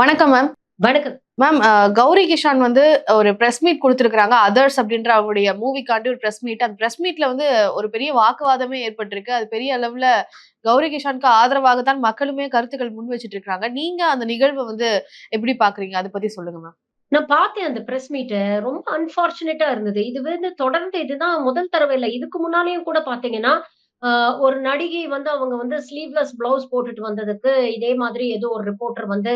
வணக்கம் மேம் வணக்கம். மேம் கௌரி கிஷான் வந்து ஒரு பிரஸ் மீட் கொடுத்துருக்காங்க அதர்ஸ் அப்படின்ற அவங்களுடைய மூவிக்காண்டி ஒரு பிரஸ் மீட் அந்த பிரஸ் மீட்ல வந்து ஒரு பெரிய வாக்குவாதமே ஏற்பட்டிருக்கு. அது பெரிய அளவுல கௌரி கிஷானுக்கு ஆதரவாக தான் மக்களுமே கருத்துக்கள் முன் வச்சிட்டு இருக்காங்க நீங்க அந்த நிகழ்வை வந்து எப்படி பாக்குறீங்க? அதை பத்தி சொல்லுங்க மேம் நான் பார்த்தேன் அந்த பிரஸ் மீட் ரொம்ப அன்பார்ச்சுனேட்டா இருந்தது. இது வந்து தொடர்ந்து இதுதான் முதல் தடவை இல்லை. இதுக்கு முன்னாலேயும் கூட பாத்தீங்கன்னா ஒரு நடிகை வந்து அவங்க வந்து ஸ்லீவ்லெஸ் பிளவுஸ் போட்டுட்டு வந்ததுக்கு இதே மாதிரி ஏதோ ஒரு ரிப்போர்ட்டர் வந்து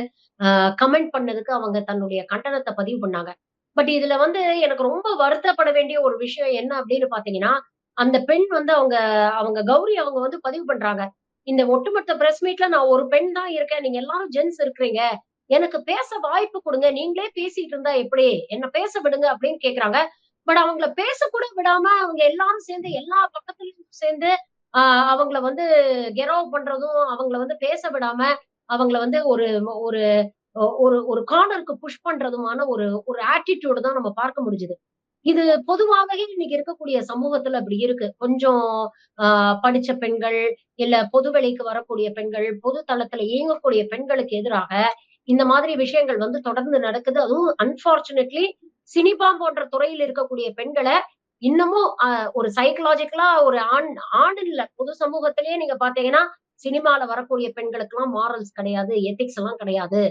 கமெண்ட் பண்ணதுக்கு அவங்க தன்னுடைய கண்டனத்தை பதிவு பண்ணாங்க. பட் இதுல வந்து எனக்கு ரொம்ப வருத்தப்பட வேண்டிய ஒரு விஷயம் என்ன அப்படின்னு பாத்தீங்கன்னா அந்த பெண் வந்து அவங்க அவங்க கௌரி அவங்க வந்து பதிவு பண்றாங்க. இந்த ஒட்டுமொத்த பிரஸ் மீட்ல நான் ஒரு பெண் தான் இருக்கேன் நீங்க எல்லாரும் ஜென்ஸ் இருக்கிறீங்க. எனக்கு பேச வாய்ப்பு கொடுங்க நீங்களே பேசிட்டு இருந்தா எப்படி? என்ன பேச விடுங்க அப்படின்னு கேக்குறாங்க. பட் அவங்கள பேச கூட விடாம அவங்க எல்லாரும் சேர்ந்து எல்லா பக்கத்துலயும் சேர்ந்து ஆஹ் அவங்கள வந்து கெரவ் பண்றதும் அவங்கள வந்து பேச விடாம அவங்கள வந்து ஒரு ஒரு ஒரு ஒரு கார்னருக்கு புஷ் பண்றதுமான ஒரு ஒரு ஆட்டிடியூடு தான் நம்ம பார்க்க முடிஞ்சுது. இது பொதுவாகவே இன்னைக்கு இருக்கக்கூடிய சமூகத்துல அப்படி இருக்கு. கொஞ்சம் ஆஹ் படிச்ச பெண்கள் இல்ல பொது வெளிக்கு வரக்கூடிய பெண்கள் பொது தளத்துல இயங்கக்கூடிய பெண்களுக்கு எதிராக இந்த மாதிரி விஷயங்கள் வந்து தொடர்ந்து நடக்குது. அதுவும் அன்பார்ச்சுனேட்லி சினிபாம் போன்ற துறையில் இருக்கக்கூடிய பெண்களை இன்னமும் ஒரு சைக்கலாஜிக்கலா ஒரு ஆண் ஆண் இல்ல பொது சமூகத்திலேயே நீங்க பாத்தீங்கன்னா சினிமால வரக்கூடிய பெண்களுக்கு எல்லாம் மாரல்ஸ் கிடையாது எத்திக்ஸ் எல்லாம் கிடையாது.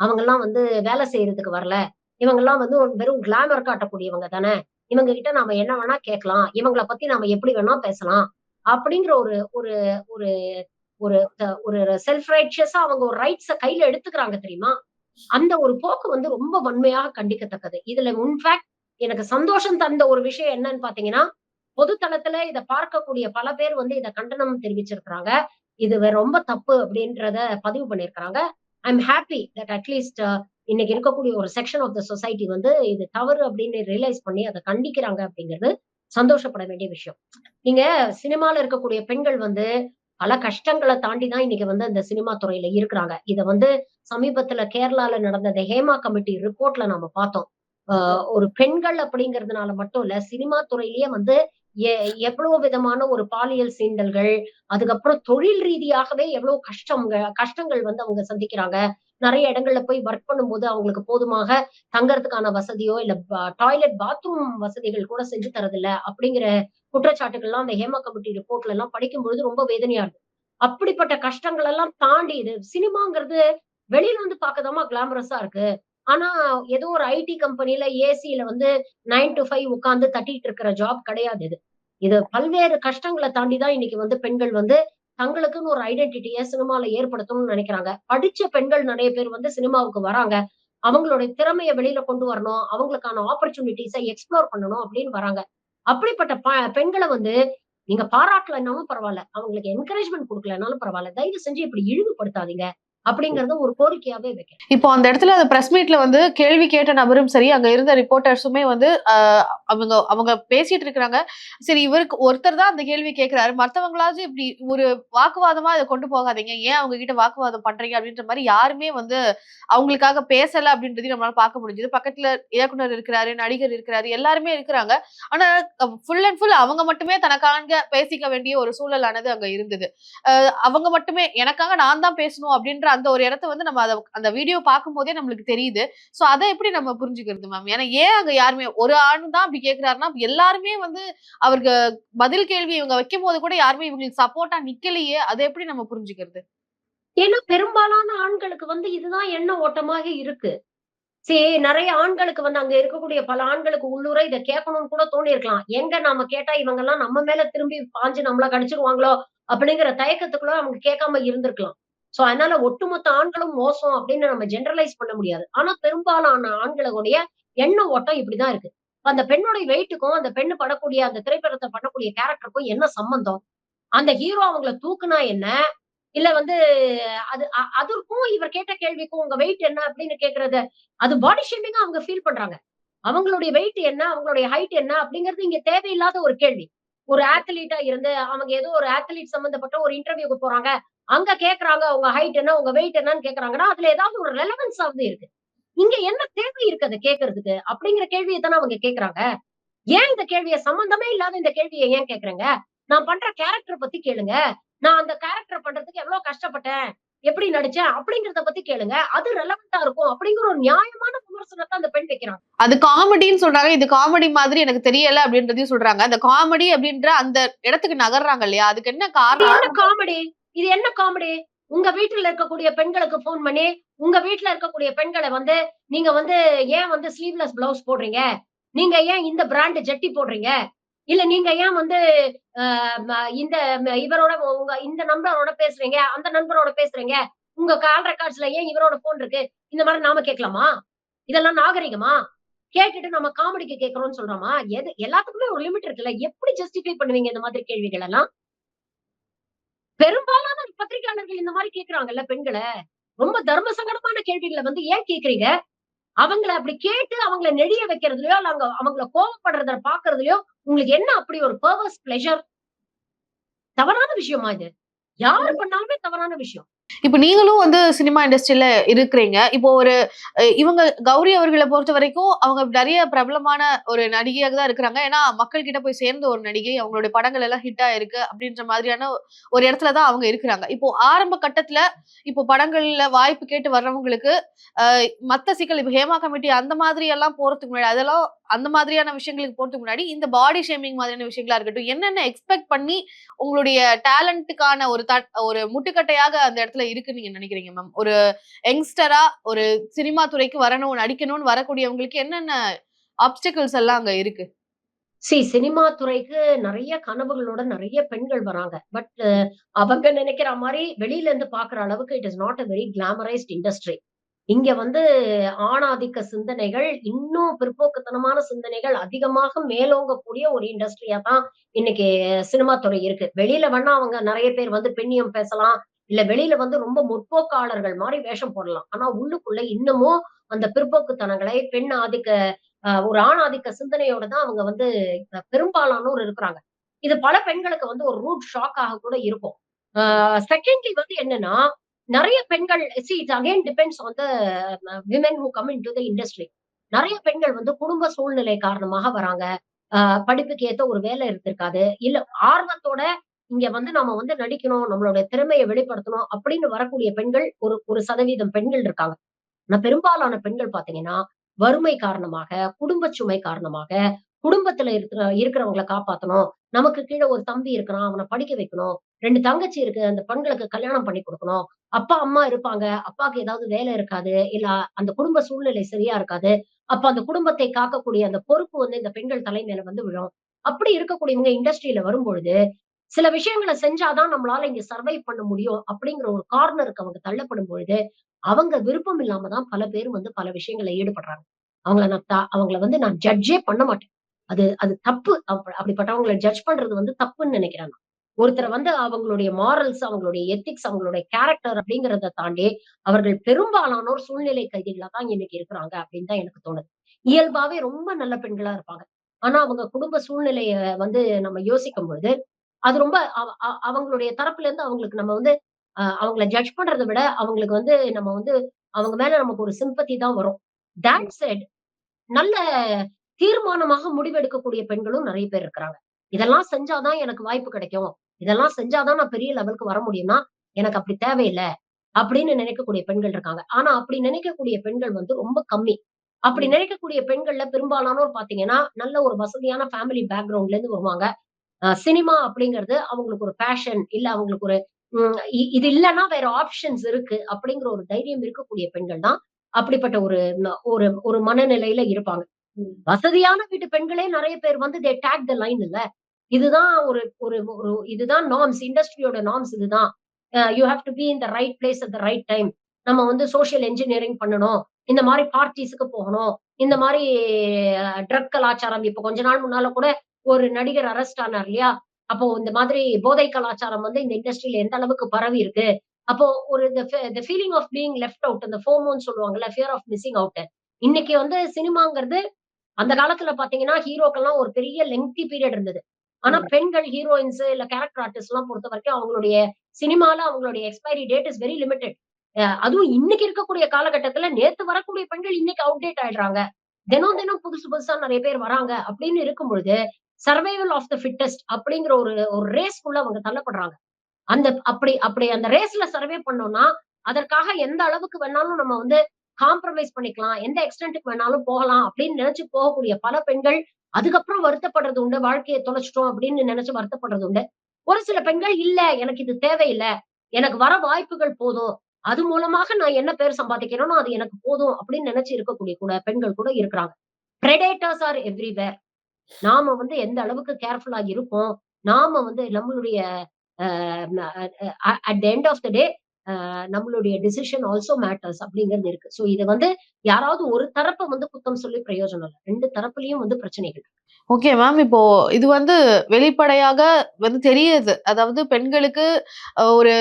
அவங்க எல்லாம் வந்து வேலை செய்யறதுக்கு வரல. இவங்க எல்லாம் வந்து வெறும் கிளாமர் காட்டக்கூடியவங்க தானே. இவங்க கிட்ட நாம என்ன வேணா கேட்கலாம். இவங்களை பத்தி நாம எப்படி வேணா பேசலாம். அப்படிங்கிற ஒரு ஒரு ஒரு ஒரு ஒரு செல்ஃப் ரைட்சியஸா அவங்க ஒரு ரைட்ஸ கையில எடுத்துக்கிறாங்க தெரியுமா? அந்த ஒரு போக்கு வந்து ரொம்ப வன்மையாக கண்டிக்கத்தக்கது. இதுல இன்ஃபேக்ட் எனக்கு சந்தோஷம் தந்த ஒரு விஷயம் என்னன்னு பாத்தீங்கன்னா பொது தளத்துல பார்க்கக்கூடிய பல பேர் வந்து இதை கண்டனம் தெரிவிச்சிருக்கிறாங்க. இது ரொம்ப தப்பு அப்படின்றத பதிவு பண்ணிருக்கிறாங்க. I am happy that at least இன்னைக்கு இருக்கக்கூடிய ஒரு செக்ஷன் ஆஃப் த சொசைட்டி வந்து இது தவறு அப்படின்னு ரியலைஸ் பண்ணி அதை கண்டிக்கிறாங்க அப்படிங்கிறது சந்தோஷப்பட வேண்டிய விஷயம். நீங்க சினிமால இருக்கக்கூடிய பெண்கள் வந்து பல கஷ்டங்களை தாண்டி தான் இன்னைக்கு வந்து அந்த சினிமா துறையில இருக்கிறாங்க. இதை வந்து சமீபத்துல கேரளால நடந்த ஹேமா கமிட்டி ரிப்போர்ட்ல நம்ம பார்த்தோம். ஒரு பெண்கள் அப்படிங்கிறதுனால மட்டும் இல்ல சினிமா துறையிலேயே வந்து எவ்வளவு விதமான ஒரு பாலியல் சீண்டல்கள் அதுக்கப்புறம் தொழில் ரீதியாகவே எவ்வளவு கஷ்டங்கள் கஷ்டங்கள் வந்து அவங்க சந்திக்கிறாங்க. நிறைய இடங்கள்ல போய் ஒர்க் பண்ணும்போது அவங்களுக்கு போதுமாக தங்கறதுக்கான வசதியோ இல்ல டாய்லெட் பாத்ரூம் வசதிகள் கூட செஞ்சு தரதில்ல அப்படிங்கிற குற்றச்சாட்டுகள்லாம் அந்த ஹேமா கமிட்டி ரிப்போர்ட்ல எல்லாம் படிக்கும் பொழுது ரொம்ப வேதனையா இருக்கு அப்படிப்பட்ட கஷ்டங்கள் எல்லாம் தாண்டி இது சினிமாங்கிறது வெளியில வந்து பார்க்கதாமா கிளாமரஸா இருக்கு? ஆனா ஏதோ ஒரு ஐடி கம்பெனில ஏசியில வந்து நைன் டு ஃபைவ் உட்காந்து தட்டிட்டு இருக்கிற ஜாப் கிடையாது இது. இது பல்வேறு கஷ்டங்களை தாண்டி தான் இன்னைக்கு வந்து பெண்கள் வந்து தங்களுக்குன்னு ஒரு ஐடென்டிட்டியை சினிமால ஏற்படுத்தணும்னு நினைக்கிறாங்க. படிச்ச பெண்கள் நிறைய பேர் வந்து சினிமாவுக்கு வராங்க. அவங்களுடைய திறமையை வெளியில கொண்டு வரணும். அவங்களுக்கான ஆப்பர்ச்சுனிட்டிஸை எக்ஸ்ப்ளோர் பண்ணணும் அப்படின்னு வராங்க. அப்படிப்பட்ட பெண்களை வந்து நீங்க பாராட்டலைனாலும் பரவாயில்ல. அவங்களுக்கு என்கரேஜ்மெண்ட் கொடுக்கலனாலும் பரவாயில்ல. தயவு செஞ்சு இப்படி இழிவுபடுத்தாதீங்க. அப்படிங்கறத ஒரு கோரிக்கையாவே வைக்கிறேன். இப்போ அந்த இடத்துல அந்த பிரஸ் மீட்ல வந்து கேள்வி கேட்ட நபரும் சரி அங்க இருந்த ரிப்போர்ட்டர்ஸுமே வந்து அவங்க அவங்க பேசிட்டு இருக்கிறாங்க. சரி இவருக்கு ஒருத்தர் தான் அந்த கேள்வி கேட்கிறாரு மற்றவங்களாச்சும் இப்படி ஒரு வாக்குவாதமா அதை கொண்டு போகாதீங்க. ஏன் அவங்க கிட்ட வாக்குவாதம் பண்றீங்க? அப்படின்ற மாதிரி யாருமே வந்து அவங்களுக்காக பேசல அப்படின்றதையும் நம்மளால பார்க்க முடிஞ்சது. பக்கத்துல இயக்குனர் இருக்கிறாரு நடிகர் இருக்கிறாரு எல்லாருமே இருக்கிறாங்க. ஆனா ஃபுல் அண்ட் ஃபுல் அவங்க மட்டுமே தனக்காக பேசிக்க வேண்டிய ஒரு சூழலானது அங்க இருந்தது. அவங்க மட்டுமே எனக்காக நான் தான் பேசணும் அப்படின்ற அந்த ஒரு இடத்த வந்து நம்ம அதை அந்த வீடியோ பார்க்கும் போதே நம்மளுக்கு தெரியுது. சோ அதை எப்படி நம்ம புரிஞ்சுக்கிறது மேம் ஏன்னா ஏன் அங்க யாருமே ஒரு ஆண் தான் அப்படி கேக்குறாருன்னா எல்லாருமே வந்து அவருக்கு பதில் கேள்வி இவங்க வைக்கும் போது கூட யாருமே இவங்களுக்கு சப்போர்ட்டா நிக்கலையே. அதை எப்படி நம்ம புரிஞ்சுக்கிறது? ஏன்னா பெரும்பாலான ஆண்களுக்கு வந்து இதுதான் எண்ண ஓட்டமாக இருக்கு. சரி நிறைய ஆண்களுக்கு வந்து அங்க இருக்கக்கூடிய பல ஆண்களுக்கு உள்ளூர இதை கேட்கணும்னு கூட தோணி இருக்கலாம் எங்க நாம கேட்டா இவங்க எல்லாம் நம்ம மேல திரும்பி பாஞ்சு நம்மள கடிச்சிருவாங்களோ அப்படிங்கிற தயக்கத்துக்குள்ள அவங்க கேட்காம இருந்திருக்கலாம். சோ அதனால ஒட்டுமொத்த ஆண்களும் மோசம் அப்படின்னு நம்ம ஜென்ரலைஸ் பண்ண முடியாது. ஆனா பெரும்பாலான ஆண்களுடைய எண்ண ஓட்டம் இப்படிதான் இருக்கு. அந்த பெண்ணுடைய வெயிட்டுக்கும் அந்த பெண்ணு படக்கூடிய அந்த திரைப்படத்தை பண்ணக்கூடிய கேரக்டருக்கும் என்ன சம்பந்தம்? அந்த ஹீரோ அவங்கள தூக்குனா என்ன? இல்ல வந்து அது அதற்கும் இவர் கேட்ட கேள்விக்கும் உங்க வெயிட் என்ன அப்படின்னு கேக்குறது அது பாடி ஷேமிங்கா அவங்க ஃபீல் பண்றாங்க. அவங்களுடைய வெயிட் என்ன? அவங்களுடைய ஹைட் என்ன? அப்படிங்கிறது இங்க தேவையில்லாத ஒரு கேள்வி. ஒரு ஆத்லீட்டா இருந்து அவங்க ஏதோ ஒரு ஆத்லீட் சம்பந்தப்பட்ட ஒரு இன்டர்வியூக்கு போறாங்க. அங்க கேக்குறாங்க உங்க ஹைட் என்ன உங்க வெயிட் என்னன்னு கேக்குறாங்கன்னா அதுல ஏதாவது ஒரு ரெலவன்ஸ் ஆகுது இருக்கு. இங்க என்ன தேவை இருக்கு அதை கேட்கறதுக்கு அப்படிங்கிற கேள்வியை தானே அவங்க கேக்குறாங்க. ஏன் இந்த கேள்வியை? சம்பந்தமே இல்லாத இந்த கேள்வியை ஏன் கேக்குறேங்க? நான் பண்ற கேரக்டர் பத்தி கேளுங்க. நான் அந்த கேரக்டர் பண்றதுக்கு எவ்வளவு கஷ்டப்பட்டேன்? எப்படி நடிச்சேன்? அப்படிங்கறத பத்தி கேளுங்க. அது ரெலவெண்டா இருக்கும் அப்படிங்கிற ஒரு நியாயமான விமர்சனத்தை அந்த பெண் வைக்கிறாங்க. அது காமெடின்னு சொல்றாங்க. இது காமெடி மாதிரி எனக்கு தெரியல அப்படின்றதையும் சொல்றாங்க. அந்த காமெடி அப்படின்ற அந்த இடத்துக்கு நகர்றாங்க இல்லையா? அதுக்கு என்ன காரணம்? காமெடி? இது என்ன காமெடி உங்க வீட்டுல இருக்கக்கூடிய பெண்களுக்கு போன் பண்ணி உங்க வீட்டுல இருக்கக்கூடிய பெண்களை வந்து நீங்க வந்து ஏன் வந்து ஸ்லீவ்லெஸ் பிளவுஸ் போடுறீங்க? நீங்க ஏன் இந்த பிராண்ட் ஜெட்டி போடுறீங்க? இல்ல நீங்க ஏன் வந்து ஆஹ், இந்த இவரோட உங்க இந்த நண்பரோட பேசுறீங்க? அந்த நண்பரோட பேசுறீங்க? உங்க கால் ரெக்கார்ட்ஸ்ல ஏன் இவரோட போன் இருக்கு? இந்த மாதிரி நாம கேட்கலாமா? இதெல்லாம் நாகரிகமா? கேட்டுட்டு நம்ம காமெடிக்கு கேட்கறோம்னு சொல்றோமா? எது எல்லாத்துக்குமே ஒரு லிமிட் இருக்குல்ல? எப்படி ஜஸ்டிஃபை பண்ணுவீங்க இந்த மாதிரி கேள்விகள் எல்லாம்? பெரும்பாலான பத்திரிகையாளர்கள் இந்த மாதிரி கேக்குறாங்கல்ல பெண்களை? ரொம்ப தர்ம சங்கடமான கேள்விகளை வந்து ஏன் கேக்குறீங்க? அவங்கள அப்படி கேட்டு அவங்கள நெடிய வைக்கிறதுலயோ இல்ல அவங்க அவங்கள கோவப்படுறத பாக்குறதுலயோ உங்களுக்கு என்ன அப்படி ஒரு பர்வஸ் பிளெஷர் தவறான விஷயமா இது? யாரு பண்ணாலுமே தவறான விஷயம். இப்போ நீங்களும் வந்து சினிமா இண்டஸ்ட்ரியில இருக்கிறீங்க. இப்போ ஒரு இவங்க கௌரி அவர்களை பொறுத்த வரைக்கும் அவங்க நிறைய பிரபலமான ஒரு நடிகையாக தான் இருக்கிறாங்க. ஏன்னா மக்கள் கிட்ட போய் சேர்ந்த ஒரு நடிகை அவங்களுடைய படங்கள் எல்லாம் ஹிட் ஆயிருக்கு அப்படின்ற மாதிரியான ஒரு இடத்துல தான் அவங்க இருக்கிறாங்க. இப்போ ஆரம்ப கட்டத்துல இப்போ படங்கள்ல வாய்ப்பு கேட்டு வர்றவங்களுக்கு மத்த சிக்கல் இப்போ ஹேமா கமிட்டி அந்த மாதிரி எல்லாம் போறதுக்கு முன்னாடி அதெல்லாம் அந்த மாதிரியான விஷயங்களுக்கு போறதுக்கு முன்னாடி இந்த பாடி ஷேமிங் மாதிரியான விஷயங்களா இருக்கட்டும் என்னென்ன எக்ஸ்பெக்ட் பண்ணி உங்களுடைய டேலண்ட்டுக்கான ஒரு தட் ஒரு முட்டுக்கட்டையாக அந்த இடத்துல இருக்குன்னு நீங்க நினைக்கிறீங்க மேம் ஒரு யங்ஸ்டரா ஒரு சினிமா துறைக்கு வரணும் நடிக்கணும்னு வரக்கூடியவங்களுக்கு என்னென்ன ஆப்ஸ்டிகல்ஸ் எல்லாம் அங்க இருக்கு? சி சினிமா துறைக்கு நிறைய கனவுகளோட நிறைய பெண்கள் வராங்க. பட் அவங்க நினைக்கிற மாதிரி வெளியில இருந்து பாக்குற அளவுக்கு it is not a very glamorised industry இங்க வந்து ஆணாதிக்க சிந்தனைகள் இன்னும் பிற்போக்குத்தனமான சிந்தனைகள் அதிகமாக மேலோங்கக்கூடிய ஒரு இண்டஸ்ட்ரியா தான் இன்னைக்கு சினிமா துறை இருக்கு. வெளியில வேணா அவங்க நிறைய பேர் வந்து பெண்ணியம் பேசலாம். இல்ல வெளியில வந்து ரொம்ப முற்போக்காளர்கள் மாதிரி வேஷம் போடலாம். ஆனா உள்ளுக்குள்ள இன்னமும் அந்த பிற்போக்குத்தனங்களை பெண் ஆதிக்க ஒரு ஆண் ஆதிக்க சிந்தனையோட தான் அவங்க வந்து பெரும்பாலானோர் இருக்கிறாங்க. இது பல பெண்களுக்கு வந்து ஒரு ரூட் ஷாக்காக கூட இருக்கும். செகண்ட்லி வந்து என்னன்னா நிறைய பெண்கள் see it again depends on the women who come in to the industry நிறைய பெண்கள் வந்து குடும்ப சூழ்நிலை காரணமாக வராங்க. ஆஹ் படிப்புக்கு ஏத்த ஒரு வேலை இருந்திருக்காது. இல்ல ஆர்வத்தோட இங்க வந்து நம்ம வந்து நடிக்கணும் நம்மளுடைய திறமையை வெளிப்படுத்தணும் அப்படின்னு வரக்கூடிய பெண்கள் ஒரு ஒரு சதவீதம் பெண்கள் இருக்காங்க. ஆனா பெரும்பாலான பெண்கள் பாத்தீங்கன்னா வறுமை காரணமாக குடும்ப சுமை காரணமாக குடும்பத்துல இருக்கிற இருக்கிறவங்களை காப்பாத்தணும். நமக்கு கீழே ஒரு தம்பி இருக்கிறான் அவனை படிக்க வைக்கணும். ரெண்டு தங்கச்சி இருக்கு அந்த பெண்களுக்கு கல்யாணம் பண்ணி கொடுக்கணும். அப்பா அம்மா இருப்பாங்க. அப்பாவுக்கு ஏதாவது வேலை இருக்காது. இல்ல அந்த குடும்ப சூழ்நிலை சரியா இருக்காது. அப்ப அந்த குடும்பத்தை காக்கக்கூடிய அந்த பொறுப்பு வந்து இந்த பெண்கள் தலைமையில வந்து விழும். அப்படி இருக்கக்கூடியவங்க இண்டஸ்ட்ரியில வரும்பொழுது சில விஷயங்களை செஞ்சாதான் நம்மளால இங்க சர்வை பண்ண முடியும் அப்படிங்கிற ஒரு கார்னருக்கு அவங்க தள்ளப்படும் பொழுது அவங்க விருப்பம் இல்லாம தான் பல பேர் வந்து பல விஷயங்களை ஈடுபடுறாங்க. அவங்கள நான் அவங்கள வந்து நான் ஜட்ஜே பண்ண மாட்டேன். அது அது தப்பு. அப்படிப்பட்டவங்களை ஜட்ஜ் பண்றது வந்து தப்புன்னு நினைக்கிறேன் ஒருத்தரை வந்து அவங்களுடைய மாரல்ஸ் அவங்களுடைய எத்திக்ஸ் அவங்களுடைய கேரக்டர் அப்படிங்கிறத தாண்டி அவர்கள் பெரும்பாலானோர் சூழ்நிலை கைதிகளா தான் இன்னைக்கு இருக்கிறாங்க அப்படின்னு தான் எனக்கு தோணுது. இயல்பாவே ரொம்ப நல்ல பெண்களா இருப்பாங்க. ஆனா அவங்க குடும்ப சூழ்நிலைய வந்து நம்ம யோசிக்கும் பொழுது அது ரொம்ப அவ- அ- அவங்களுடைய தரப்புல இருந்து அவங்களுக்கு நம்ம வந்து அஹ், அவங்கள ஜட்ஜ் பண்றதை விட அவங்களுக்கு வந்து நம்ம வந்து அவங்க மேல நமக்கு ஒரு சிம்பத்தி தான் வரும். தேட் செட் நல்ல தீர்மானமாக முடிவெடுக்கக்கூடிய பெண்களும் நிறைய பேர் இருக்கிறாங்க. இதெல்லாம் செஞ்சாதான் எனக்கு வாய்ப்பு கிடைக்கும். இதெல்லாம் செஞ்சாதான் நான் பெரிய லெவலுக்கு வர முடியும்னா எனக்கு அப்படி தேவையில்லை அப்படின்னு நினைக்கக்கூடிய பெண்கள் இருக்காங்க. ஆனா அப்படி நினைக்கக்கூடிய பெண்கள் வந்து ரொம்ப கம்மி. அப்படி நினைக்கக்கூடிய பெண்கள்ல பெரும்பாலானோர் பாத்தீங்கன்னா நல்ல ஒரு வசதியான ஃபேமிலி பேக்ரவுண்ட்ல இருந்து வருவாங்க. சினிமா அப்படிங்கிறது அவங்களுக்கு ஒரு பேஷன் இல்ல அவங்களுக்கு ஒரு உம் இ- இது இல்லைன்னா வேற ஆப்ஷன்ஸ் இருக்கு அப்படிங்கிற ஒரு தைரியம் இருக்கக்கூடிய பெண்கள் தான் அப்படிப்பட்ட ஒரு ஒரு ஒரு மனநிலையில இருப்பாங்க. வசதியான வீட்டு பெண்களே நிறைய பேர் வந்து தே டேக் த லைன் இல்ல. இதுதான் ஒரு ஒரு ஒரு இதுதான் நார்ம்ஸ் இண்டஸ்ட்ரியோட நார்ம்ஸ் இதுதான். You have to be in the right place at the right time நம்ம வந்து சோசியல் இன்ஜினியரிங் பண்ணணும். இந்த மாதிரி பார்ட்டிஸுக்கு போகணும். இந்த மாதிரி ட்ரக் கலாச்சாரம் இப்ப கொஞ்ச நாள் முன்னால கூட ஒரு நடிகர் அரெஸ்ட் ஆனார் இல்லையா? அப்போ இந்த மாதிரி போதை கலாச்சாரம் வந்து இந்த இண்டஸ்ட்ரியில எந்த அளவுக்கு பரவி இருக்கு? அப்போ ஒரு the feeling of being left out அந்த ஃபோமோன்னு சொல்லுவாங்கல்ல ஃபியர் ஆஃப் மிஸ்ஸிங் அவுட் இன்னைக்கு வந்து சினிமாங்கிறது அந்த காலத்துல பாத்தீங்கன்னா ஹீரோக்கெல்லாம் ஒரு பெரிய லெங்தி பீரியட் இருந்தது. ஆனா பெண்கள் ஹீரோயின்ஸ் இல்ல கேரக்டர் ஆர்டிஸ்ட் எல்லாம் பொறுத்த வரைக்கும் அவங்களுடைய சினிமால அவங்களுடைய expiry date is very limited அதுவும் இன்னைக்கு இருக்கக்கூடிய காலகட்டத்துல நேத்து வரக்கூடிய பெண்கள் இன்னைக்கு அவுடேட் ஆயிடுறாங்க. தினம் தினம் புதுசு புதுசா நிறைய பேர் வராங்க அப்படின்னு இருக்கும் பொழுது சர்வைவல் ஆஃப் த ஃபிட்டஸ்ட் அப்படிங்கிற ஒரு ஒரு ரேஸ்க்குள்ள அவங்க தள்ளப்படுறாங்க. அந்த அப்படி அப்படி அந்த ரேஸ்ல சர்வே பண்ணோம்னா அதற்காக எந்த அளவுக்கு வேணாலும் நம்ம வந்து காம்ப்ரமைஸ் பண்ணிக்கலாம். எந்த எக்ஸ்டென்ட்டுக்கு வேணாலும் போகலாம் அப்படின்னு நினைச்சு போகக்கூடிய பல பெண்கள் அதுக்கப்புறம் வருத்தப்படுறது உண்டு. வாழ்க்கையை தொலைச்சிட்டோம் அப்படின்னு நினைச்சு வருத்தப்படுறது உண்டு. ஒரு சில பெண்கள் இல்ல எனக்கு இது தேவையில்லை எனக்கு வர வாய்ப்புகள் போதும். அது மூலமாக நான் என்ன பேர் சம்பாதிக்கிறேனோ அது எனக்கு போதும் அப்படின்னு நினைச்சு இருக்கக்கூடிய கூட பெண்கள் கூட இருக்கிறாங்க. பிரெடேட்டர்ஸ் ஆர் எவ்ரிவேர் நாம வந்து எந்த அளவுக்கு கேர்ஃபுல்லா இருப்போம் நாம வந்து நம்மளுடைய at the end of the day நம்மளுடைய டிசிஷன் ஆல்சோ மேட்டர்ஸ் அப்படிங்கிறது இருக்கு. ஸோ இது வந்து யாராவது ஒரு தரப்பை வந்து குத்தம் சொல்லி பிரயோஜனம் இல்லை. ரெண்டு தரப்புலயும் வந்து பிரச்சனைகள். ஓகே மேம் இப்போ இது வந்து வெளிப்படையாக வந்து தெரியுது. அதாவது பெண்களுக்கு ஒரு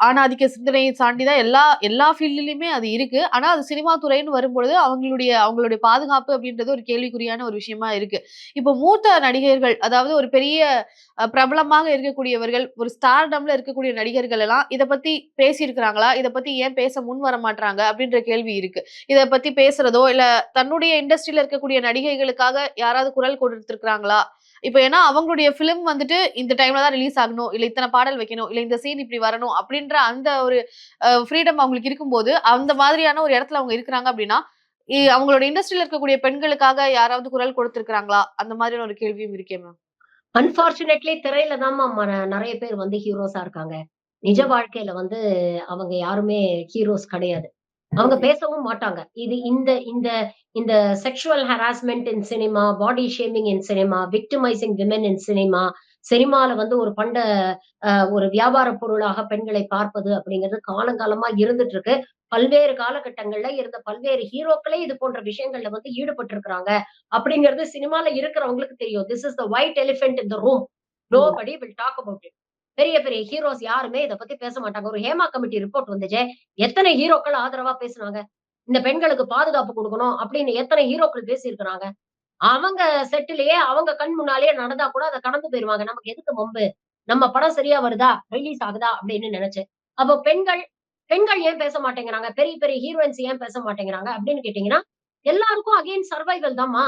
ஆணாதிக்க சிந்தனையை சாண்டிதான் எல்லா எல்லா ஃபீல்டுலையுமே அது இருக்கு. ஆனா அது சினிமா துறைன்னு வரும்பொழுது அவங்களுடைய அவங்களுடைய பாதுகாப்பு அப்படின்றது ஒரு கேள்விக்குறியான ஒரு விஷயமா இருக்கு. இப்போ மூத்த நடிகர்கள் அதாவது ஒரு பெரிய பிரபலமாக இருக்கக்கூடியவர்கள் ஒரு ஸ்டார்டம்ல இருக்கக்கூடிய நடிகர்கள் எல்லாம் இதை பத்தி பேசியிருக்கிறாங்களா? இதை பத்தி ஏன் பேச முன் வர மாட்றாங்க? அப்படின்ற கேள்வி இருக்கு. இதை பத்தி பேசுறதோ இல்ல தன்னுடைய இண்டஸ்ட்ரியில இருக்கக்கூடிய நடிகைகளுக்காக யாராவது குரல் கொடுத்திருக்கிறாங்களா? இப்போ ஏன்னா அவங்களுடைய ஃபிலிம் வந்துட்டு இந்த டைம்ல தான் ரிலீஸ் ஆகணும். இல்லை இத்தனை பாடல் வைக்கணும். இல்லை இந்த சீன் இப்படி வரணும் அப்படின்ற அந்த ஒரு ஃப்ரீடம் அவங்களுக்கு இருக்கும்போது அந்த மாதிரியான ஒரு இடத்துல அவங்க இருக்கிறாங்க அப்படின்னா இ- அவங்களோட இண்டஸ்ட்ரியில இருக்கக்கூடிய பெண்களுக்காக யாராவது குரல் கொடுத்துருக்காங்களா அந்த மாதிரியான ஒரு கேள்வியும் இருக்கே மேம் அன்பார்ச்சுனேட்லி திரையில தான் நிறைய பேர் வந்து ஹீரோஸா இருக்காங்க. நிஜ வாழ்க்கையில வந்து அவங்க யாருமே ஹீரோஸ் கிடையாது. அவங்க பேசவும் மாட்டாங்க. இது இந்த இந்த இந்த sexual harassment in cinema body shaming in cinema victimising women in cinema சினிமால வந்து ஒரு பண்ட ஒரு வியாபார பொருளாக பெண்களை பார்ப்பது அப்படிங்கிறது காலங்காலமா இருந்துட்டு இருக்கு பல்வேறு காலகட்டங்கள்ல இருந்த பல்வேறு ஹீரோக்களே இது போன்ற விஷயங்கள்ல வந்து ஈடுபட்டு இருக்கிறாங்க அப்படிங்கிறது சினிமால இருக்கிறவங்களுக்கு தெரியும். This is the white elephant in the room nobody will talk about it பெரிய பெரிய ஹீரோஸ் யாருமே இத பத்தி பேச மாட்டாங்க. ஒரு ஹேமா கமிட்டி ரிப்போர்ட் வந்துச்சு. எத்தனை ஹீரோக்கள் ஆதரவா பேசுனாங்க இந்த பெண்களுக்கு பாதுகாப்பு கொடுக்கணும் அப்படின்னு எத்தனை ஹீரோக்கள் பேசியிருக்கிறாங்க? அவங்க செட்டிலேயே அவங்க கண் முன்னாலேயே நடந்தா கூட அதை கடந்து போயிருவாங்க. நமக்கு எதுக்கு மொம்பு நம்ம படம் சரியா வருதா? ரிலீஸ் ஆகுதா? அப்படின்னு நினைச்சு. அப்போ பெண்கள் பெண்கள் ஏன் பேச மாட்டேங்கிறாங்க? பெரிய பெரிய ஹீரோயின்ஸ் ஏன் பேச மாட்டேங்கிறாங்க? அப்படின்னு கேட்டீங்கன்னா எல்லாருக்கும் அகைன் சர்வைவல் தான்மா.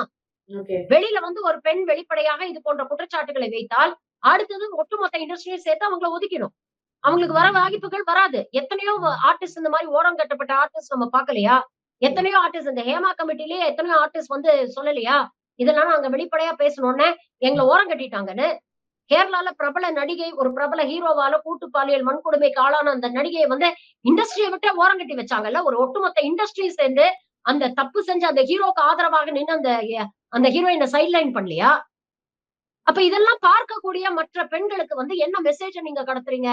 வெளியில வந்து ஒரு பெண் வெளிப்படையாக இது போன்ற குற்றச்சாட்டுகளை வைத்தால் அடுத்தது ஒட்டுமொத்த இண்டஸ்ட்ரியும் சேர்த்து அவங்கள ஒதுக்கணும் அவங்களுக்கு வர வாய்ப்புகள் வராது. எத்தனையோ ஆர்டிஸ்ட் இந்த மாதிரி ஓரம் கட்டப்பட்ட ஆர்டிஸ்ட் நம்ம பார்க்கலையா? எத்தனையோ ஆர்டிஸ்ட் இந்த ஹேமா கமிட்டிலேயே எத்தனையோ ஆர்டிஸ்ட் வந்து சொல்லலையா? இதெல்லாம் நாங்க வெளிப்படையா பேசணும்னு எங்களை ஓரம் கட்டிட்டாங்கன்னு கேரளால பிரபல நடிகை ஒரு பிரபல ஹீரோவால கூட்டு பாலியல் வன்கொடுமைக்கு ஆளான அந்த நடிகையை வந்து இண்டஸ்ட்ரியை விட்டு ஓரம் கட்டி வச்சாங்கல்ல ஒரு ஒட்டுமொத்த இண்டஸ்ட்ரி சேர்ந்து அந்த தப்பு செஞ்ச அந்த ஹீரோக்கு ஆதரவாக நின்று அந்த அந்த ஹீரோயினை சைட்லைன் பண்ணலையா? அப்ப இதெல்லாம் பார்க்கக்கூடிய மற்ற பெண்களுக்கு வந்து என்ன மெசேஜ் நீங்க கடத்துறீங்க?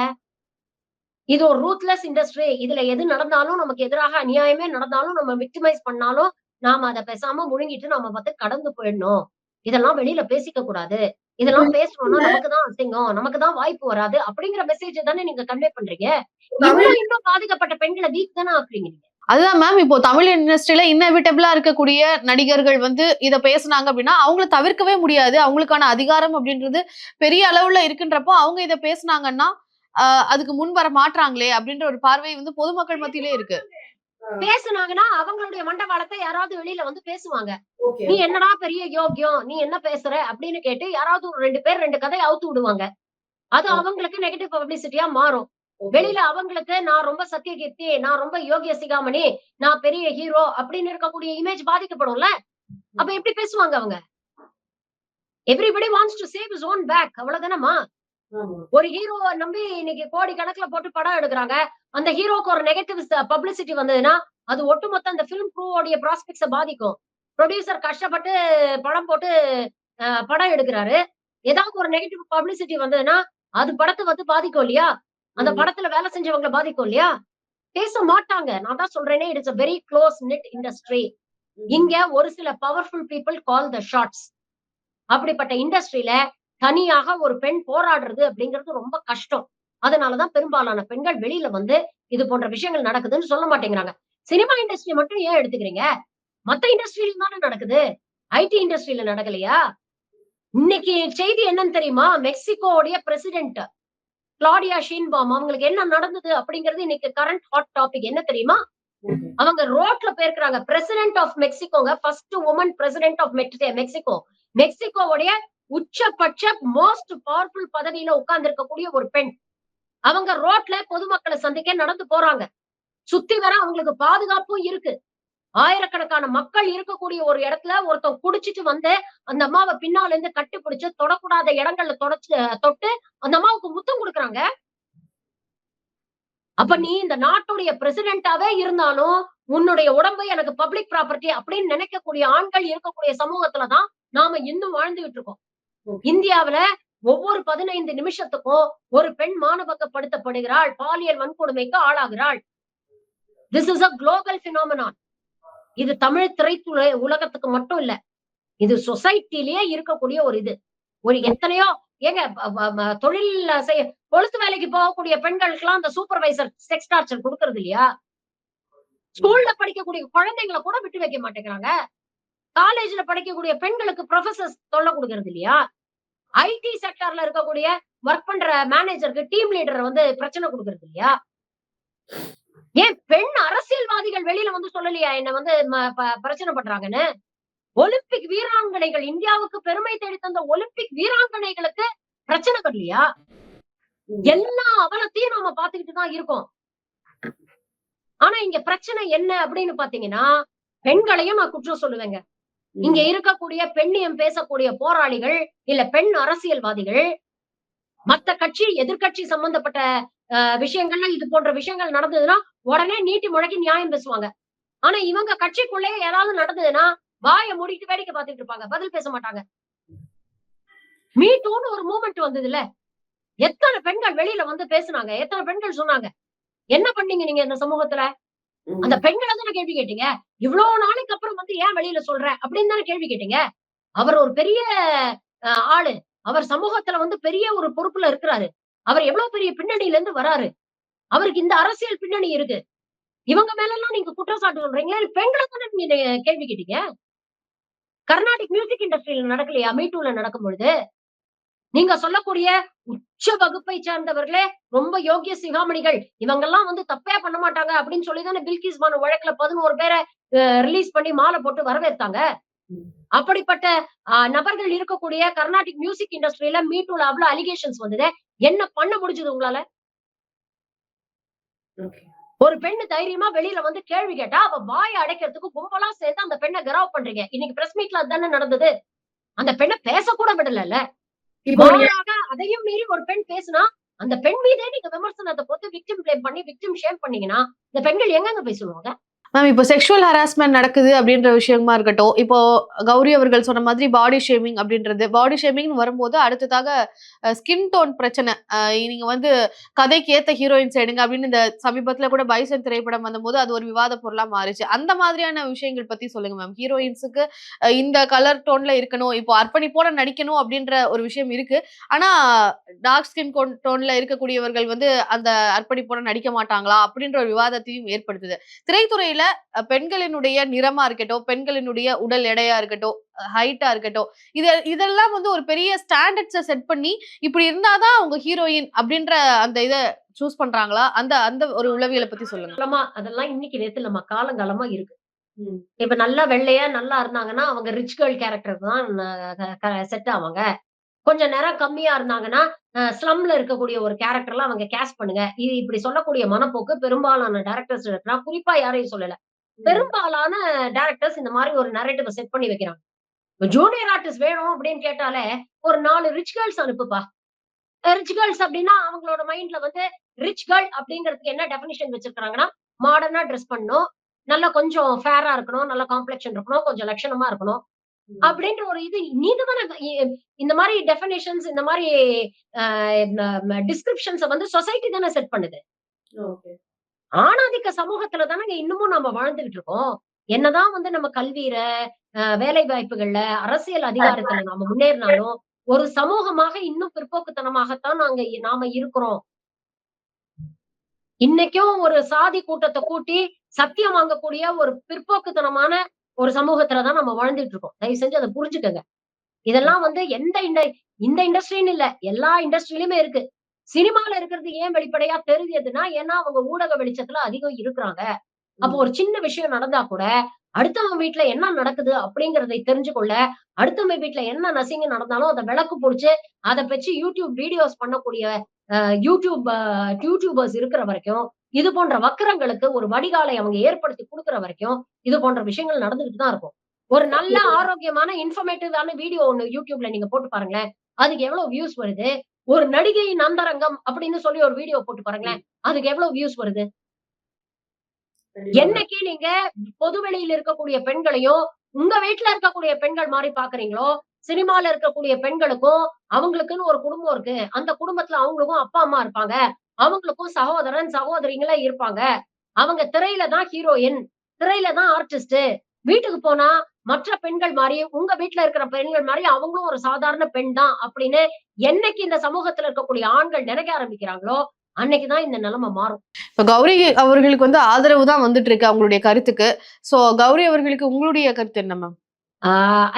இது ஒரு ரூத்லெஸ் இண்டஸ்ட்ரி இதுல எது நடந்தாலும் நமக்கு எதிராக அநியாயமே நடந்தாலும் நம்ம விக்டிமைஸ் பண்ணாலும் நாம அதை பேசாம முழுங்கிட்டு நாம பார்த்து கடந்து போயிடணும். இதெல்லாம் வெளியில பேசிக்க கூடாது. இதெல்லாம் பேசணும்னா நமக்கு தான் அசிங்கம். நமக்கு தான் வாய்ப்பு வராது. அப்படிங்கிற மெசேஜ் தானே நீங்க கன்வே பண்றீங்க? இன்னும் இன்னும் பாதிக்கப்பட்ட பெண்களை வீக் தானே ஆக்குறீங்க நீங்க. அதுதான் மேம் இப்போ தமிழ் இண்டஸ்ட்ரியில இன்னவிட்டபிளா இருக்கக்கூடிய நடிகர்கள் வந்து இத பேசுனாங்க அப்படின்னா அவங்கள தவிர்க்கவே முடியாது. அவங்களுக்கான அதிகாரம் அப்படின்றது பெரிய அளவுல இருக்குன்றப்போ அவங்க இத பேசுனாங்கன்னா ஆஹ் அதுக்கு முன் வர மாட்றாங்களே அப்படின்ற ஒரு பார்வை வந்து பொதுமக்கள் மத்தியிலே இருக்கு. பேசுனாங்கன்னா அவங்களுடைய மண்டபாலத்தை யாராவது வெளியில வந்து பேசுவாங்க. நீ என்னடா பெரிய யோக்கியம்? நீ என்ன பேசுற? அப்படின்னு கேட்டு யாராவது ஒரு ரெண்டு பேர் ரெண்டு கதை அவுத்து விடுவாங்க. அது அவங்களுக்கு நெகட்டிவ் பப்ளிசிட்டியா மாறும். வெளியில அவங்களுக்கு நான் ரொம்ப சத்தியகீர்த்தி நான் ரொம்ப யோகிய சிகாமணி நான் பெரிய ஹீரோ அப்படின்னு இருக்கக்கூடிய இமேஜ் பாதிக்கப்படும்ல? அப்ப எப்படி பேசுவாங்க அவங்க? Everybody wants to save his own back அவ்வளவுதானமா ஒரு ஹீரோவை நம்பி இன்னைக்கு கோடி கணக்குல போட்டு படம் எடுக்கிறாங்க. அந்த ஹீரோக்கு ஒரு நெகட்டிவ் பப்ளிசிட்டி வந்ததுன்னா அது ஒட்டுமொத்த அந்த பிலிம் க்ரூவோடைய ப்ராஸ்பெக்ட்ஸ பாதிக்கும். ப்ரொடியூசர் கஷ்டப்பட்டு படம் போட்டு படம் எடுக்கிறாரு. ஏதாவது ஒரு நெகட்டிவ் பப்ளிசிட்டி வந்ததுன்னா அது படத்தை வந்து பாதிக்கும் இல்லையா? அந்த படத்துல வேலை செஞ்சவங்களை பாதிக்கும் இல்லையா? பேச மாட்டாங்க. நான் தான் சொல்றேனே it's a very close net industry இங்க ஒரு சில powerful people call the shots அப்படிப்பட்ட இண்டஸ்ட்ரியில தனியாக ஒரு பெண் போராடுறது அப்படிங்கிறது ரொம்ப கஷ்டம். அதனாலதான் பெரும்பாலான பெண்கள் வெளியில வந்து இது போன்ற விஷயங்கள் நடக்குதுன்னு சொல்ல மாட்டேங்கிறாங்க. சினிமா இண்டஸ்ட்ரி மட்டும் ஏன் எடுத்துக்கிறீங்க? மத்த இண்டஸ்ட்ரியில தானே நடக்குது. ஐடி இண்டஸ்ட்ரியில நடக்கலையா? இன்னைக்கு செய்தி என்னன்னு தெரியுமா? மெக்சிகோவுடைய பிரசிடென்ட் கிளாடியா ஷீன்பாம் அவங்களுக்கு என்ன நடந்தது அப்படிங்கிறது இன்னைக்கு கரண்ட் ஹாட் டாபிக் என்ன தெரியுமா? அவங்க ரோட்ல போயிருக்கிறாங்க. President of மெக்சிகோங்க first woman president of Mexico மெக்சிகோவுடைய உச்சபட்ச மோஸ்ட் பவர்ஃபுல் பதவியில உட்கார்ந்து இருக்கக்கூடிய ஒரு பெண். அவங்க ரோட்ல பொதுமக்களை சந்திக்க நடந்து போறாங்க. சுத்தி வர அவங்களுக்கு பாதுகாப்பும் இருக்கு. ஆயிரக்கணக்கான மக்கள் இருக்கக்கூடிய ஒரு இடத்துல ஒருத்தன் குடிச்சிட்டு வந்து அந்த அம்மாவை பின்னால இருந்து கட்டி பிடிச்சு தொடக்கூடாத இடங்கள்ல தொடச்சு தொட்டு அந்த அம்மாவுக்கு முத்தம் சொல்றாங்க. அப்ப நீ இந்த நாட்டுடைய பிரசிடென்டாவே இருந்தாலும் உன்னுடைய உடம்பு எனக்கு பப்ளிக் ப்ராப்பர்ட்டி அப்படின்னு நினைக்கக்கூடிய ஆண்கள் இருக்கக்கூடிய சமூகத்துலதான் நாம இன்னும் வாழ்ந்துகிட்டு இருக்கோம் இந்தியாவில ஒவ்வொரு பதினைந்து நிமிஷத்துக்கும் ஒரு பெண் மானபக்கப்படுத்தப்படுகிறாள் பாலியல் வன்கொடுமைக்கு ஆளாகிறாள். This is a global phenomenon இது தமிழ் திரைத்துறை உலகத்துக்கு மட்டும் இல்ல இது சொசைட்டிலேயே இருக்கக்கூடிய ஒரு இது. ஒரு எத்தனையோ ஏங்க தொழில் செய்ய கொளுத்து வேலைக்கு போகக்கூடிய பெண்களுக்கெல்லாம் அந்த சூப்பர்வைசர் செக்ஸ் டார்ச்சர் கொடுக்கறது இல்லையா? ஸ்கூல்ல படிக்கக்கூடிய குழந்தைங்களை கூட விட்டு வைக்க மாட்டேங்கிறாங்க. காலேஜ்ல படிக்கக்கூடிய பெண்களுக்கு ப்ரொஃபசர்ஸ் தொல்லை கொடுக்கறது இல்லையா? ஐடி செக்டர்ல இருக்கக்கூடிய ஒர்க் பண்ற மேனேஜருக்கு டீம் லீடர் வந்து பிரச்சனை கொடுக்கறது இல்லையா? ஏன் பெண் அரசியல்வாதிகள் வெளியில வந்து சொல்லலையா? என்ன வந்து பிரச்சனை பண்றாங்கன்னு? ஒலிம்பிக் வீராங்கனைகள் இந்தியாவுக்கு பெருமை தேடி தந்த ஒலிம்பிக் வீராங்கனைகளுக்கு பிரச்சனை பண்ணலையா? எல்லா அவலத்தையும் நாம பாத்துக்கிட்டு தான் இருக்கோம். ஆனா இங்க பிரச்சனை என்ன அப்படின்னு பாத்தீங்கன்னா பெண்களையும் நான் குற்றம் சொல்லுவேங்க. இங்க இருக்கக்கூடிய பெண்ணியம் பேசக்கூடிய போராளிகள் இல்ல பெண் அரசியல்வாதிகள் மத்த கட்சி எதிர்க்கட்சி சம்பந்தப்பட்ட விஷயங்கள்ல இது போன்ற விஷயங்கள் நடந்ததுன்னா உடனே நீட்டி முழக்கி நியாயம் பேசுவாங்க. ஆனா இவங்க கட்சிக்குள்ளேயே ஏதாவது நடந்ததுன்னா வாயை மூடிட்டு வேடிக்கை பார்த்துட்டு இருப்பாங்க. பதில் பேச மாட்டாங்க. மீ டூன்னு ஒரு மூமெண்ட் வந்ததுல எத்தனை பெண்கள் வெளியில வந்து பேசுனாங்க? எத்தனை பெண்கள் சொன்னாங்க? என்ன பண்ணீங்க நீங்க இந்த சமூகத்துல? அந்த பெண்களை தானே கேள்வி கேட்டீங்க? இவ்வளவு நாளைக்கு அப்புறம் வந்து ஏன் வெளியில சொல்ற? அப்படின்னு தானே கேள்வி கேட்டீங்க? அவர் ஒரு பெரிய ஆளு. அவர் சமூகத்துல வந்து பெரிய ஒரு பொறுப்புல இருக்கிறாரு. அவர் எவ்வளவு பெரிய பின்னணியில இருந்து வராரு? அவருக்கு இந்த அரசியல் பின்னணி இருக்கு. இவங்க மேல எல்லாம் நீங்க குற்றச்சாட்டு சொல்றீங்களா? பெண்களை தானே நீங்க கேள்வி கேட்டீங்க? கர்நாடிக் மியூசிக் இண்டஸ்ட்ரியில நடக்கலையா? மீட்டூல நடக்கும் பொழுது நீங்க சொல்லக்கூடிய உச்ச வகுப்பை சார்ந்தவர்களே ரொம்ப யோகிய சிகாமணிகள் இவங்கெல்லாம் வந்து தப்பே பண்ண மாட்டாங்க அப்படின்னு சொல்லி தானே பில்கிஸ் பானு வழக்குல பதினோரு பேரை ரிலீஸ் பண்ணி மாலை போட்டு வரவேற்றாங்க. அப்படிப்பட்ட நபர்கள் இருக்கக்கூடிய கர்நாடிக் மியூசிக் இண்டஸ்ட்ரியில மீட்டூல அவ்வளவு அலிகேஷன்ஸ் வந்தது என்ன பண்ண முடிஞ்சது உங்களால? ஒரு பெண்ணு தைரியமா வெளியில வந்து கேள்வி கேட்டா அவ வாயை அடைக்கிறதுக்கு கும்பலா சேர்ந்து அந்த பெண்ணை கராவ் பண்றீங்க. இன்னைக்கு பிரஸ் மீட்ல அதுதானே நடந்தது. அந்த பெண்ணை பேசக்கூட விடல இப்போ அதையும் மீறி ஒரு பெண் பேசினா அந்த பெண் மீதே நீங்க விமர்சனத்தை போட்டு விக்டிம் பிளேம் பண்ணி விக்டிம் ஷேம் பண்ணீங்கன்னா இந்த பெண்கள் எங்கெங்க போய் சொல்லுவாங்க? மேம் இப்போ செக்ஷுவல் ஹராஸ்மெண்ட் நடக்குது அப்படின்ற விஷயமா இருக்கட்டும் இப்போ கௌரி அவர்கள் சொன்ன மாதிரி பாடி ஷேமிங் அப்படின்றது பாடி ஷேமிங் வரும்போது அடுத்ததாக ஸ்கின் டோன் பிரச்சனை. நீங்க வந்து கதைக்கு ஏத்த ஹீரோயின்ஸ் எடுங்க அப்படின்னு இந்த சமீபத்துல கூட பைசன் திரைப்படம் வந்தபோது அது ஒரு விவாத பொருளா மாறிச்சு. அந்த மாதிரியான விஷயங்கள் பத்தி சொல்லுங்க மேம் ஹீரோயின்ஸுக்கு இந்த கலர் டோன்ல இருக்கணும் இப்போ அர்ப்பணிப்போட நடிக்கணும் அப்படின்ற ஒரு விஷயம் இருக்கு. ஆனா டார்க் ஸ்கின் டோன்ல இருக்கக்கூடியவர்கள் வந்து அந்த அர்ப்பணிப்போட நடிக்க மாட்டாங்களா அப்படின்ற ஒரு விவாதத்தையும் ஏற்படுத்துது. திரைத்துறையில பெண்களினுடைய நிறமா இருக்கட்டும் பெண்களினுடைய உடல் எடையா இருக்கட்டும் ஹைட்டா இருக்கட்டும் இது இதெல்லாம் வந்து ஒரு பெரிய ஸ்டாண்டர்ட்ஸை செட் பண்ணி இப்படி இருந்தாதான் அவங்க ஹீரோயின் அப்படின்ற அந்த இதை சூஸ் பண்றாங்களா? அந்த அந்த ஒரு உளவியலை பத்தி சொல்லுங்க. அதெல்லாம் இன்னைக்கு நேரத்துல நம்ம காலங்காலமா இருக்கு. இப்ப நல்லா வெள்ளையா நல்லா இருந்தாங்கன்னா அவங்க ரிச் கேர்ள் கேரக்டர் தான் செட் ஆவாங்க. கொஞ்சம் நேரம் கம்மியா இருந்தாங்கன்னா ஸ்லம்ல இருக்கக்கூடிய ஒரு கேரக்டர்ல அவங்க கேஸ்ட் பண்ணுங்க. இது இப்படி சொல்லக்கூடிய மனப்போக்கு பெரும்பாலான டேரக்டர்ஸ் இருக்கலாம் குறிப்பா யாரையும் சொல்லல. பெரும்பாலான டேரக்டர்ஸ் இந்த மாதிரி ஒரு நரேட்டிவ் செட் பண்ணி வைக்கிறாங்க. ஜூனியர் ஆர்டிஸ்ட் வேணும் அப்படின்னு கேட்டாலே ஒரு நாலு ரிச் கேர்ள்ஸ் அனுப்புப்பா. ரிச் கேர்ள்ஸ் அப்படின்னா அவங்களோட மைண்ட்ல வந்து ரிச் கேர்ள் அப்படிங்கிறதுக்கு என்ன டெபினிஷன் வச்சிருக்காங்கன்னா மாடர்னா ட்ரெஸ் பண்ணணும். நல்லா கொஞ்சம் ஃபேரா இருக்கணும். நல்ல காம்ப்ளெக்ஷன் இருக்கணும். கொஞ்சம் லட்சணமா இருக்கணும். அப்படின்ற ஒரு இது தானே இ- இந்த மாதிரி டெபினேஷன்ஸ் இந்த மாதிரி டிஸ்கிரிப்ஷன்ஸ் வந்து சொசைட்டி தானே செட் பண்ணுது. ஆணாதிக்க சமூகத்துல தானங்க இன்னமும் நம்ம வாழ்ந்துகிட்டு இருக்கோம். என்னதான் வந்து நம்ம கல்வியில வேலை வாய்ப்புகள்ல அரசியல் அதிகாரத்துல நாம முன்னேறினாலும் ஒரு சமூகமாக இன்னும் பிற்போக்குத்தனமாகத்தான் நாங்க நாம இருக்கிறோம். இன்னைக்கும் ஒரு சாதி கூட்டத்தை கூட்டி சத்தியம் வாங்கக்கூடிய ஒரு பிற்போக்குத்தனமான ஒரு சமூகத்துலதான் நம்ம வாழ்ந்துட்டு இருக்கோம். தயவு செஞ்சு அதை புரிஞ்சுக்கங்க. இதெல்லாம் வந்து எந்த இந்த இந்த இண்டஸ்ட்ரின்னு இல்ல. எல்லா இண்டஸ்ட்ரியிலுமே இருக்கு. சினிமால இருக்கிறது ஏன் வெளிப்படையா தெரியுதுன்னா ஏன்னா அவங்க ஊடக வெளிச்சத்துல அதிகம் இருக்கிறாங்க. அப்போ ஒரு சின்ன விஷயம் நடந்தா கூட அடுத்தவங்க வீட்டுல என்ன நடக்குது அப்படிங்கறதை தெரிஞ்சு கொள்ள அடுத்தவங்க வீட்டுல என்ன நசிங்க நடந்தாலும் அதை விளக்கு பிடிச்சு அதை வச்சு யூடியூப் வீடியோஸ் பண்ணக்கூடிய யூடியூப் யூடியூபர்ஸ் இருக்கிற வரைக்கும் இது போன்ற வக்கிரங்களுக்கு ஒரு வடிகாலை அவங்க ஏற்படுத்தி கொடுக்கிற வரைக்கும் இது போன்ற விஷயங்கள் நடந்துகிட்டு தான் இருக்கும். ஒரு நல்ல ஆரோக்கியமான இன்ஃபர்மேட்டிவான வீடியோ ஒண்ணு யூடியூப்ல நீங்க போட்டு பாருங்களேன். அதுக்கு எவ்வளவு வியூஸ் வருது? ஒரு நடிகையின் அந்தரங்கம் அப்படின்னு சொல்லி ஒரு வீடியோ போட்டு பாருங்களேன். அதுக்கு எவ்வளவு வியூஸ் வருது? என்னைக்கு நீங்க பொது வெளியில இருக்கக்கூடிய பெண்களையும் உங்க வீட்டுல இருக்கக்கூடிய பெண்கள் மாதிரி பாக்குறீங்களோ சினிமால இருக்கக்கூடிய பெண்களுக்கும் அவங்களுக்குன்னு ஒரு குடும்பம் இருக்கு. அந்த குடும்பத்துல அவங்களுக்கும் அப்பா அம்மா இருப்பாங்க. அவங்களுக்கும் சகோதரன் சகோதரிங்களா இருப்பாங்க. அவங்க திரையில தான் ஹீரோயின் திரையில தான் ஆர்டிஸ்ட். வீட்டுக்கு போனா மற்ற பெண்கள் மாதிரி உங்க வீட்டுல இருக்கிற பெண்கள் மாதிரி அவங்களும் ஒரு சாதாரண பெண் தான் அப்படின்னு என்னைக்கு இந்த சமூகத்துல இருக்கக்கூடிய ஆண்கள் நினைக்க ஆரம்பிக்கிறாங்களோ அன்னைக்குதான் இந்த நிலைமை மாறும். இப்ப கௌரி அவர்களுக்கு வந்து ஆதரவு தான் வந்துட்டு இருக்கு அவங்களுடைய கருத்துக்கு. சோ கௌரி அவர்களுக்கு உங்களுடைய கருத்து என்ன மேம்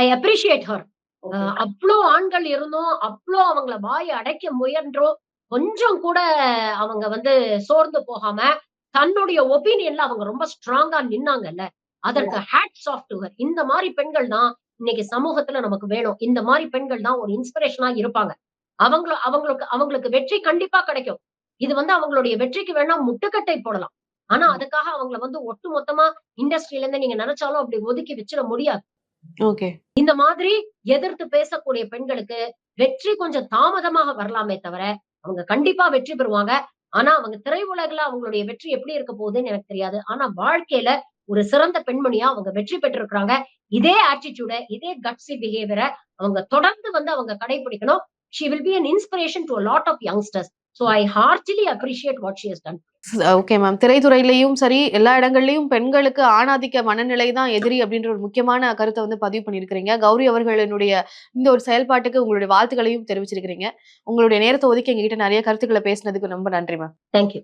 ஐ அப்ரிஷியேட் ஹர் அவ்வளோ ஆண்கள் இருந்தும். அவ்வளோ அவங்கள வாய் அடைக்க முயன்றோம். கொஞ்சம் கூட அவங்க வந்து சோர்ந்து போகாம தன்னுடைய ஒப்பீனியன்ல அவங்க ரொம்ப ஸ்ட்ராங்கா நின்னாங்கல்ல. அதற்கு ஹேட்ஸ் ஆஃப் டு ஹர் இந்த மாதிரி பெண்கள் தான் இன்னைக்கு சமூகத்துல நமக்கு வேணும். இந்த மாதிரி பெண்கள் தான் ஒரு இன்ஸ்பிரேஷனா இருப்பாங்க. அவங்கள அவங்களுக்கு அவங்களுக்கு வெற்றி கண்டிப்பா கிடைக்கும். இது வந்து அவங்களுடைய வெற்றிக்கு வேணா முட்டுக்கட்டை போடலாம். ஆனா அதுக்காக அவங்கள வந்து ஒட்டு மொத்தமா இண்டஸ்ட்ரியில இருந்து நீங்க நினைச்சாலும் அப்படி ஒதுக்கி வச்சிட முடியாது. இந்த மாதிரி எதிர்த்து பேசக்கூடிய பெண்களுக்கு வெற்றி கொஞ்சம் தாமதமாக வரலாமே தவிர அவங்க கண்டிப்பா வெற்றி பெறுவாங்க. ஆனா அவங்க திரையுலகில அவங்களுடைய வெற்றி எப்படி இருக்க போகுதுன்னு எனக்கு தெரியாது. ஆனா வாழ்க்கையில ஒரு சிறந்த பெண்மணியா அவங்க வெற்றி பெற்றிருக்கிறாங்க. இதே ஆட்டிடியூட இதே கட்ஸி பிஹேவியரை அவங்க தொடர்ந்து வந்து அவங்க கடைபிடிக்கணும். She will be an inspiration to lot of youngsters so I hardly appreciate what she has done okay ma'am திரைத்துறையிலயும் சரி எல்லா இடங்கள்லயும் பெண்களுக்கு ஆணாதிக்க மனநிலை தான் எதிரி அப்படின்ற ஒரு முக்கியமான கருத்தை வந்து பதிவு பண்ணியிருக்கிறீங்க. கௌரி அவர்களினுடைய இந்த ஒரு செயல்பாட்டுக்கு உங்களுடைய வாழ்த்துக்களையும் தெரிவிச்சிருக்கிறீங்க. உங்களுடைய நேரத்தை ஒதுக்கி எங்ககிட்ட நிறைய கருத்துக்களை பேசினதுக்கு ரொம்ப நன்றி மேம் தேங்க்யூ